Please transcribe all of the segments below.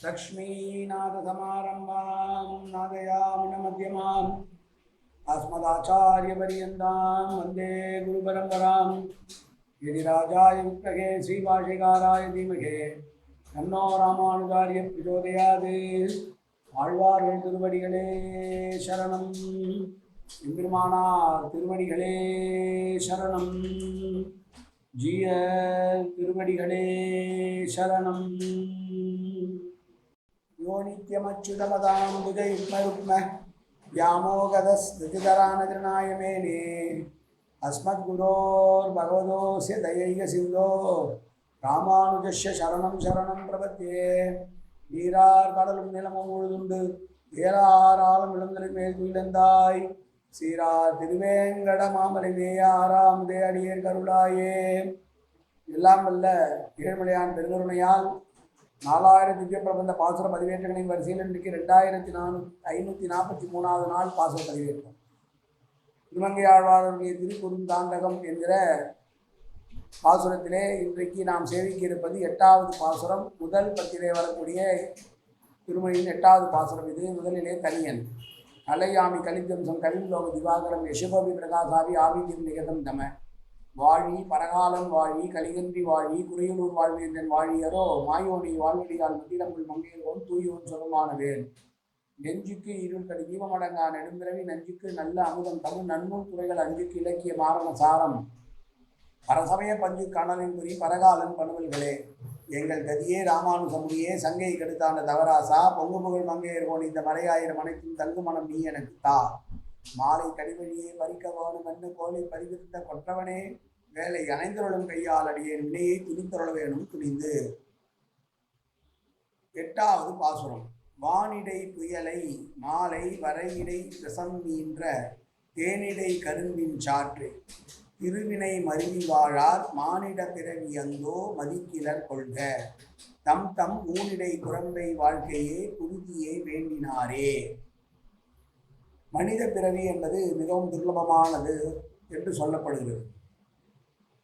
लक्ष्मीनाथसमारम्भां नादयामिनमध्यमाम् अस्मदाचार्यपर्यन्तां वन्दे गुरुपरम्परां यदि राजाय विद्महे श्रीभाषिकाराय धीमहे தன்னோ ராமானுகாரிய பிரச்சோதயாது ஆழ்வார்கள் திருவடிகளே சரணம் எம்பெருமானார் திருவடிகளே சரணம் ஜிய திருவடிகளே சரணம் யோ நித்யமச்சுதமதாம் புஜ யுக்ம ருக்ம व्यामोगदस्मृतिधरानगृणाय मेने अस्मद्गुरोर्भगवतोऽस्य दयैक सिन्धो ராமானுஜஸ்ய சரணம் சரணம் பிரபத்தியே நீரார் கடலும் நிலமும் உழுதுண்டு ஏறார் ஆளும் இளந்தலை மேல் துயிலந்தாய் சீரார் திருவேங்கட மாமலை மேயாராம் தே அடியேர் கருளாயே எல்லாம் வல்ல ஏழ்மலையான் பெருங்கருணையால் நாலாயிரம் திவ்ய பிரபந்த பாசுர பதிவேற்றங்களின் வரிசையில் இன்றைக்கு ரெண்டாயிரத்தி நானூ ஐநூற்றி நாற்பத்தி மூணாவது நாள் பாசுர பதிவேற்றம். திருமங்கை ஆழ்வாருடைய திருக்குறுந்தாண்டகம் என்கிற பாசுரத்திலே இன்றைக்கு நாம் சேவிக்க இருப்பது எட்டாவது பாசுரம். முதல் பத்திலே வரக்கூடிய திருமணியின் எட்டாவது பாசுரம் இது. முதலிலே தனியன் கலையாமி கலித்தம்சம் கவிலோக திவாகரம் யசுபவி பிரகாசாவி ஆவிதிர் நிகதம் தம. வாழி பரகாலம் வாழி கலிகன்றி வாழி குறையலூர் வாழ்வேந்தன் வாழியரோ மாயோனி வாழ்வடியால் முத்திரங்கள் மங்கையோன் தூயோன் சுகமானவேன் நெஞ்சுக்கு இருள் கடி தீபமடங்கா நெடும்பிறவி நஞ்சுக்கு நல்ல அமுதம் தமிழ் நன்னூல் துறைகள் அஞ்சுக்கு இலக்கிய மாரண சாரம். பரசமய பஞ்சு கணலின் குறி பரகாலன் பணுவல்களே. எங்கள் கதியே ராமானுசமுடியே சங்கை கெடுத்தாண்ட தவராசா பொங்கு புகழ் மங்கையர் கோன் இந்த மலையாயிரம் அனைத்தும் தங்கு மனம் நீ எனக்கு தா. மாலை கடிவழியே பறிக்க வேணும் என்று கோலை பறிவித்த கொற்றவனே. வேலை அணைந்தருளும் கையால் அடியேன் வினையை துணித்தருள வேணும் துணிந்து. எட்டாவது பாசுரம். வானிடை புயலை மாலை வரையிடை பிரசம் நீன்ற தேனிடை கரும்பின் சாற்று. திருவினை மருவி வாழார் மானிட பிறவி அந்தோ மதிக்கிலர் கொள்க. தம் தம் ஊனிடை குரம்பை வாழ்க்கையே குருதியை வேண்டினாரே. மனித பிறவி என்பது மிகவும் துர்லபமானது என்று சொல்லப்படுகிறது.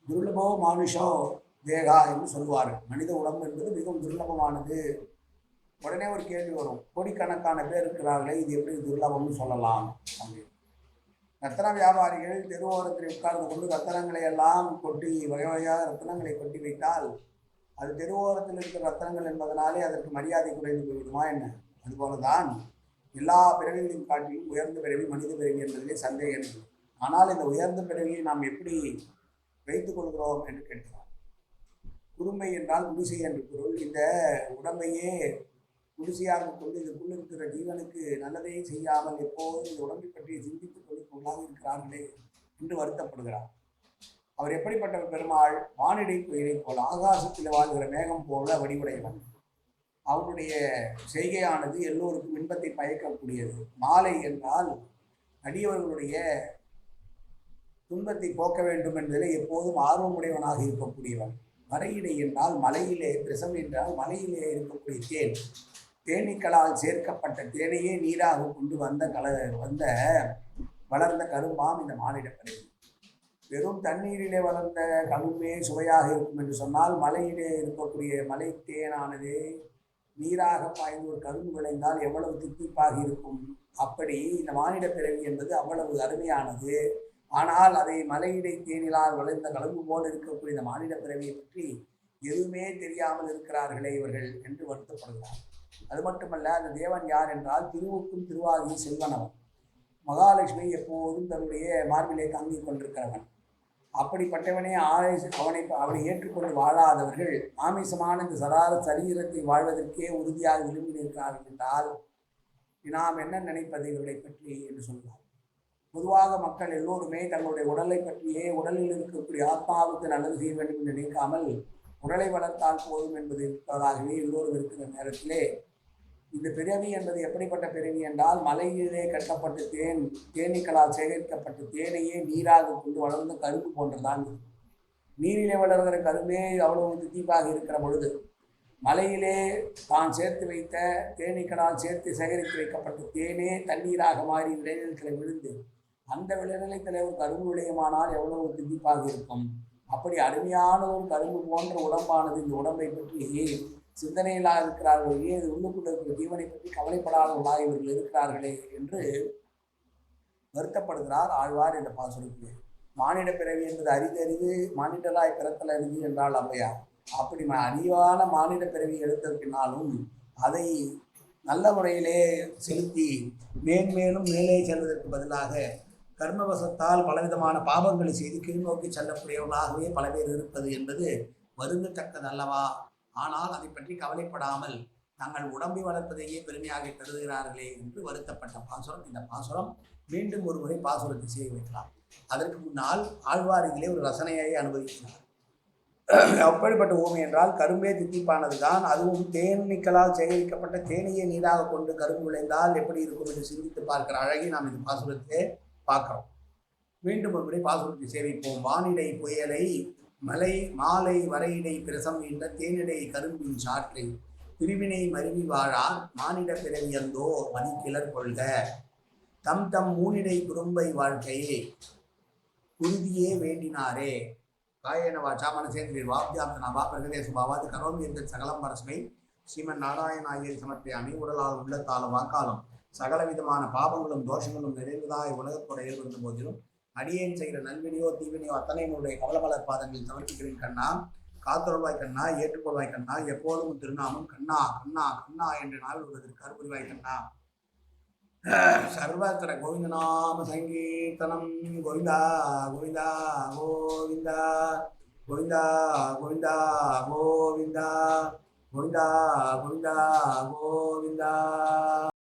துர்லபோ மானுஷோ தேகா என்று சொல்வார். மனித உடம்பு என்பது மிகவும் துர்லபமானது. உடனே ஒரு கேள்வி வரும். கோடிக்கணக்கான பேர் இருக்கிறார்களே இது எப்படி துர்லபம்னு சொல்லலாம்? அப்படின்னு ரத்தன வியாபாரிகள் தெருவோரத்தில் உட்கார்ந்து கொண்டு ரத்தனங்களை எல்லாம் கொட்டி வகை வகையாக ரத்தனங்களை கொட்டி வைத்தால் அது தெருவோரத்தில் இருக்கிற ரத்தனங்கள் என்பதனாலே அதற்கு மரியாதை குறைந்து போய்விடுமா என்ன? அதுபோலதான் எல்லா பிறவிகளையும் காட்டிலும் உயர்ந்த பிறவி மனித பிறவி என்பதிலே சந்தேகம் ஆனால் இந்த உயர்ந்த பிறவியை நாம் எப்படி வைத்துக் கொள்கிறோம் என்று கேட்கிறார் குறுமை என்றால் குடிசை என்று பொருள். இந்த உடம்பையே குடிசையாக கொண்டு இதற்குள் இருக்கிற ஜீவனுக்கு நல்லதை செய்யாமல் எப்போதும் இந்த உடம்பை பற்றி சிந்தித்துக் கொள்ளாக இருக்கிறார்களே என்று வருத்தப்படுகிறார். அவர் எப்படிப்பட்ட பெருமாள்? வானிடை புயலை போல ஆகாசத்தில் வாழ்கிற மேகம் போல வடிவுடையவன். அவனுடைய செய்கையானது எல்லோருக்கும் இன்பத்தை பயக்கக்கூடியது. மாலை என்றால் அடியவர்களுடைய துன்பத்தை போக்க வேண்டும் என்பதிலே எப்போதும் ஆர்வமுடையவனாக இருக்கக்கூடியவன். வரையிடை என்றால் மலையிலே பிரசம் என்றால் மலையிலே இருக்கக்கூடிய தேன். தேனீக்களால் சேர்க்கப்பட்ட தேனையே நீராக கொண்டு வந்த கல வந்த வளர்ந்த கரும்பாம் இந்த மானிடப்படை வெறும் தண்ணீரிலே வளர்ந்த கரும்பே சுவையாக இருக்கும் என்று சொன்னால் மலையிலே இருக்கக்கூடிய மலை தேனானது நீராக பாய்ந்து ஒரு கரும்பு விளைந்தால் எவ்வளவு தித்திப்பாக இருக்கும்? அப்படி இந்த மானிட பிறவி என்பது அவ்வளவு அருமையானது. ஆனால் அதை மலையிடை தேனிலால் வளர்ந்த கலந்து போல் இருக்கக்கூடிய இந்த மாநில பிறவியை பற்றி எதுவுமே தெரியாமல் இருக்கிறார்களே இவர்கள் என்று வருத்தப்படுகிறார். அது மட்டுமல்ல அந்த தேவன் யார் என்றால் திருவுக்கும் திருவாகிய செல்வனவன். மகாலட்சுமி எப்போதும் தன்னுடைய மார்பிலே தாங்கிக் கொண்டிருக்கிறவன். அப்படிப்பட்டவனே ஆலை அவனை அவனை ஏற்றுக்கொண்டு வாழாதவர்கள் ஆமிசமான இந்த சரார சரீரத்தை வாழ்வதற்கே உறுதியாக விரும்பி நிற்கிறார்கள் என்றால் நாம் என்ன நினைப்பது இவர்களை பற்றி என்று சொல்லலாம் பொதுவாக மக்கள் எல்லோருமே தங்களுடைய உடலை பற்றியே உடலில் இருக்கக்கூடிய ஆத்மாவுக்கு நல்லது செய்ய வேண்டும் என்று நினைக்காமல் உடலை வளர்த்தால் போதும் என்பது இருப்பதாகவே எல்லோரும் இருக்கிற நேரத்திலே. இந்த பிறவி என்பது எப்படிப்பட்ட பிறவி என்றால் மலையிலே கட்டப்பட்ட தேன் தேனீக்களால் சேகரிக்கப்பட்ட தேனையே நீராக கொண்டு வளர்ந்த கரும்பு போன்றதான் நீரிலே வளர்கிற கரும்பே அவ்வளவு தீப்பாக இருக்கிற பொழுது மலையிலே தான் சேர்த்து வைத்த தேனீக்களால் சேர்த்து சேகரித்து வைக்கப்பட்ட தேனே தண்ணீராக மாறி விளைநிலத்தில் விழுந்து அந்த விளைநிலை தலைவர் கரும்பு விளையமானால் எவ்வளவு திண்டிப்பாக இருக்கும்? அப்படி அருமையான ஒரு கரும்பு போன்ற உடம்பானது இந்த உடம்பை பற்றி சிந்தனையிலாக இருக்கிறார்கள். ஏது உள்ளுக்குள்ள இருக்கிற ஜீவனை பற்றி கவலைப்படாதவர்களாக இவர்கள் இருக்கிறார்களே என்று வருத்தப்படுகிறார் ஆழ்வார் என்ற பாசுரத்திலே. மானிட பிறவி என்பது அரிதறிது மானிடராய் பிறத்தல் அரிது என்றால் ஔவையார் அப்படி ம- அறிவான மானிட பிறவி எடுத்ததற்கினாலும் அதை நல்ல முறையிலே செலுத்தி மேன்மேலும் மேலே செல்வதற்கு பதிலாக கர்மவசத்தால் பலவிதமான பாவங்களை செய்து கீழ்நோக்கி செல்லக்கூடியவர்களாகவே பல பேர் இருப்பது என்பது வருந்தத்தக்கதல்லவா? ஆனால் அதை பற்றி கவலைப்படாமல் தங்கள் உடம்பை வளர்ப்பதையே பெருமையாக கருதுகிறார்களே என்று வருத்தப்பட்ட பாசுரம். இந்த பாசுரம் மீண்டும் ஒரு முறை பாசுரத்தை செய்ய வைக்கலாம். அதற்கு முன்னால் ஆழ்வார் ஒரு ரசனையை அனுபவிக்கிறார். அப்படிப்பட்ட ஊமை என்றால் கரும்பே தித்திப்பானது தான். அதுவும் தேனீக்களால் சேகரிக்கப்பட்ட தேனியை நீராக கொண்டு கரும்பு விளைந்தால் எப்படி இருக்கும் என்று சிந்தித்து பார்க்கிற அழகி நாம் இந்த பாசுரத்திலே பார்க்குறோம். மீண்டும் ஒரு முறை பாசுரத்தை சேமிப்போம் வானிடை புயலை மலை மாலை வரையிடை பிரசம் என்ற தேனிடை கரும்பின் சாற்றை. பிரிவினை மருவி வாழார் மானிட பிறவியந்தோ மணிக்கிளர் கொள்க. தம் தம் மூனிடை குறும்பை வாழ்க்கையே குருதியே வேண்டினாரே. காயனவா வாச்சா மனசேந்திரி வாப்தியாப்தனாவா பிரகதேச பாவாது கரோமி என்ற சகலம் பரஸ்மை ஸ்ரீமன் நாராயணாயை சமர்ப்பியாமி உடலால் உள்ளத்தாலும் வாக்காலும் சகல விதமான தோஷங்களும் நிறைந்ததாய் உலகத்தோட இருந்த போதிலும் அடியேன் செய்கிற நல்வினையோ தீவினையோ அத்தனை உன்னுடைய கவலமலர் பாதங்களில் சமர்ப்பிக்கிறேன் கண்ணா. காத்தொருவாய் கண்ணா ஏற்றுக்கொள்வாய் கண்ணா. எப்போதும் திருநாமம் கண்ணா கண்ணா கண்ணா என்று நாள் வருவதற்கு அருள்வாய் கண்ணா. சர்வத்திர கோவிந்தநாம சங்கீர்த்தனம். கோவிந்தா கோவிந்தா கோவிந்தா. கோவிந்தா கோவிந்தா கோவிந்தா. கோவிந்தா கோவிந்தா கோவிந்தா.